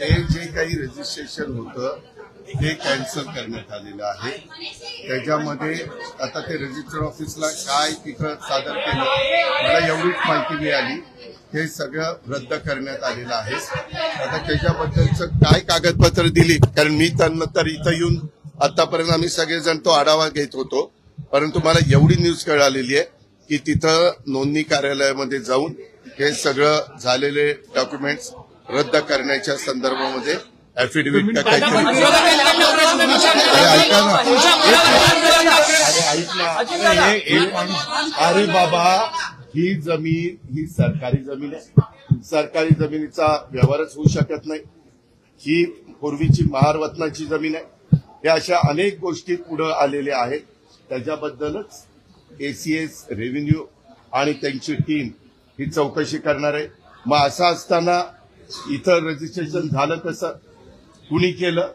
हे जे काही रजिस्ट्रेशन होतं ते कॅन्सल करण्यात आलेलं आहे. त्याच्यामध्ये आता ते रजिस्टर ऑफिसला काय तिथं सादर केलं मला एवढीच माहिती मिळाली. हे सगळं रद्द करण्यात आलेलं आहे. आता त्याच्याबद्दलचं काय कागदपत्र दिली? कारण मी त्यांना तर इथं येऊन आतापर्यंत आम्ही सगळेजण तो आढावा घेत होतो. परंतु मला एवढी न्यूज कळालेली आहे की तिथं नोंदणी कार्यालयामध्ये जाऊन हे सगळं झालेले डॉक्युमेंट्स रद्द करण्याच्या संदर्भामध्ये ऍफिडेव्हिट का काहीतरी अरे ऐका ना. अरे ऐक ना. अरे एक माणूस अरे बाबा ही जमीन ही सरकारी जमीन आहे. सरकारी जमिनीचा व्यवहारच होऊ शकत नाही. ही पूर्वीची महारवतनाची जमीन आहे. या अशा अनेक गोष्टी पुढे आलेल्या आहेत. त्याच्याबद्दलच एसीएस रेव्हेन्यू आणि त्यांची टीम ही चौकशी करणार आहे. मग असं असताना इथं रजिस्ट्रेशन झालं कसं कुणी केलं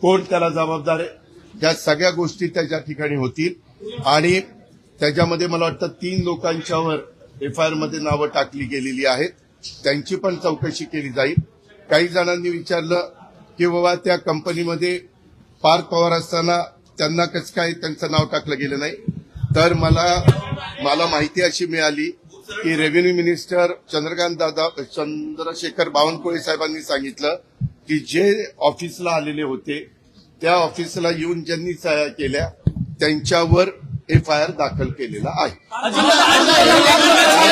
कोण त्याला जबाबदार आहे त्या सगळ्या गोष्टी त्याच्या ठिकाणी होतील. आणि त्याच्यामध्ये मला वाटतं तीन लोकांच्यावर एफ आयमध्ये नावं टाकली गेलेली आहेत. त्यांची पण चौकशी केली जाईल. काही जणांनी विचारलं की बाबा त्या कंपनीमध्ये पार्थ पवार असताना त्यांना कसं काय त्यांचं नाव टाकलं गेलं नाही? तर मला मला माहिती अशी मिळाली की रेव्हेन्यू मिनिस्टर चंद्रकांत दादा चंद्रशेखर बावनकुळे साहेबांनी सांगितलं की जे ऑफिसला आलेले होते त्या ऑफिसला येऊन ज्यांनी सह्या केल्या त्यांच्यावर एफ आय आर दाखल केलेला आहे.